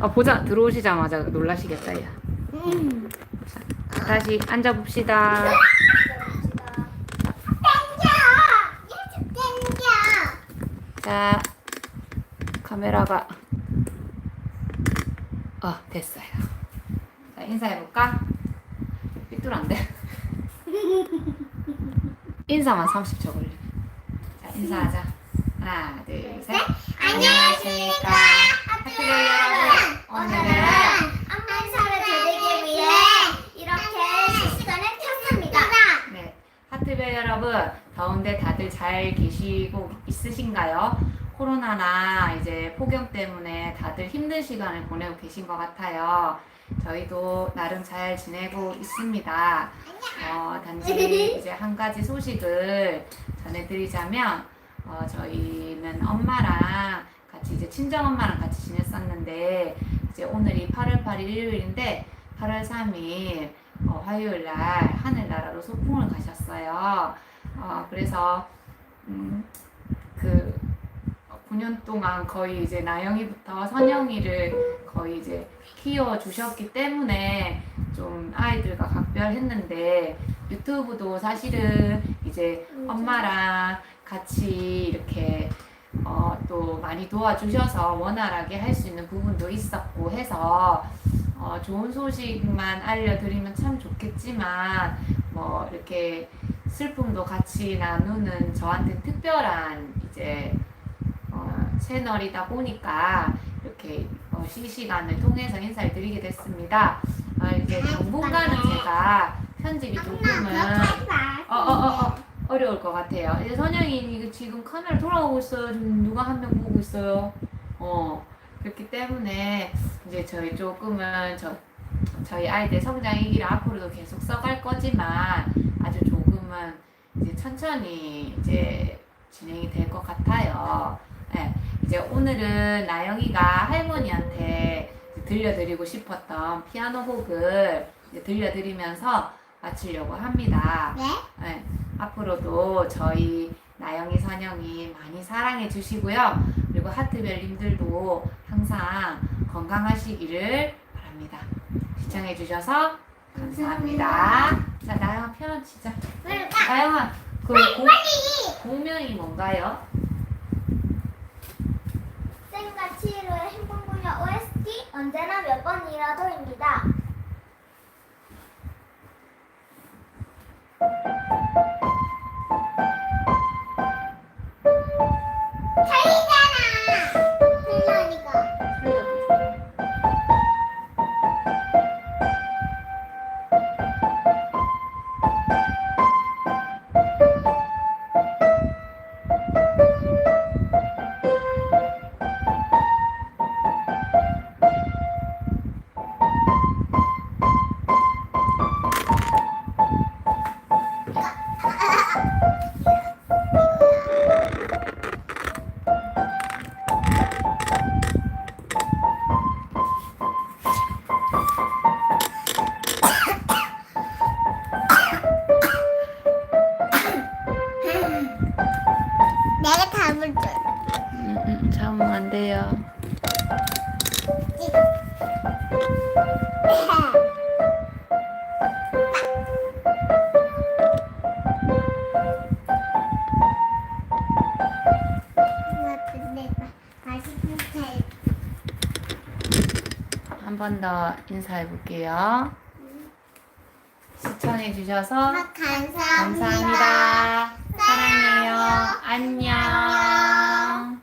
아, 보자 들어오시자마자 놀라시겠다 야. 음. 다시 앉아 봅시다. 자 카메라가 어 됐어요. 자 인사해 볼까? 삐뚤한데. 인사만 30초 걸려. 자 인사하자. 하나 둘 셋. 안녕하십니까. 학교 여러분. 오늘은 엄마 인사를 드리기 위해 이렇게 실시간을 켰습니다. 네, 하트벨 여러분, 더운데 다들 잘 계시고 있으신가요? 코로나나 이제 폭염 때문에 다들 힘든 시간을 보내고 계신 것 같아요. 저희도 나름 잘 지내고 있습니다. 어, 단지 이제 한 가지 소식을 전해드리자면, 어, 저희는 엄마랑 같이 이제 친정 엄마랑 같이 지냈었는데, 이제 오늘이 8월 8일 일요일인데, 8월 3일 어, 화요일 날 하늘나라로 소풍을 가셨어요. 어, 그래서 음, 그 9년 동안 거의 이제 나영이부터 선영이를 거의 이제 키워 주셨기 때문에 좀 아이들과 각별했는데 유튜브도 사실은 이제 엄마랑 같이 이렇게 어, 또 많이 도와주셔서 원활하게 할 수 있는 부분도 있었고 해서 어, 좋은 소식만 알려드리면 참 좋겠지만 뭐 이렇게 슬픔도 같이 나누는 저한테 특별한 이제 어, 채널이다 보니까 이렇게 어, 실시간을 통해서 인사를 드리게 됐습니다. 어, 이제 당분간은 제가 편집이 조금은 어, 어, 려울 것 같아요. 이제 선영이 지금 카메라 돌아오고 있어요. 누가 한 명 보고 있어요. 어 그렇기 때문에 이제 저희 조금은 저 저희 아이들 성장 이기를 앞으로도 계속 써갈 거지만 아주 조금은 이제 천천히 이제 진행이 될 것 같아요. 네, 이제 오늘은 나영이가 할머니한테 들려드리고 싶었던 피아노 곡을 들려드리면서 마치려고 합니다. 네? 네, 앞으로도 저희 나영이 선영이 많이 사랑해 주시고요. 그리고 하트별님들도 항상 건강하시기를 바랍니다. 시청해 주셔서 감사합니다. 자, 나영아 편안 치자. 나영아, 그 공, 공명이 뭔가요? 쌤과 치히로의 행복무녀 OST 언제나 몇 번이라도입니다. 한 번 더 인사해 볼게요. 시청해 주셔서 감사합니다. 감사합니다. 사랑해요. 안녕.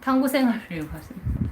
탐구 생활을 하시는.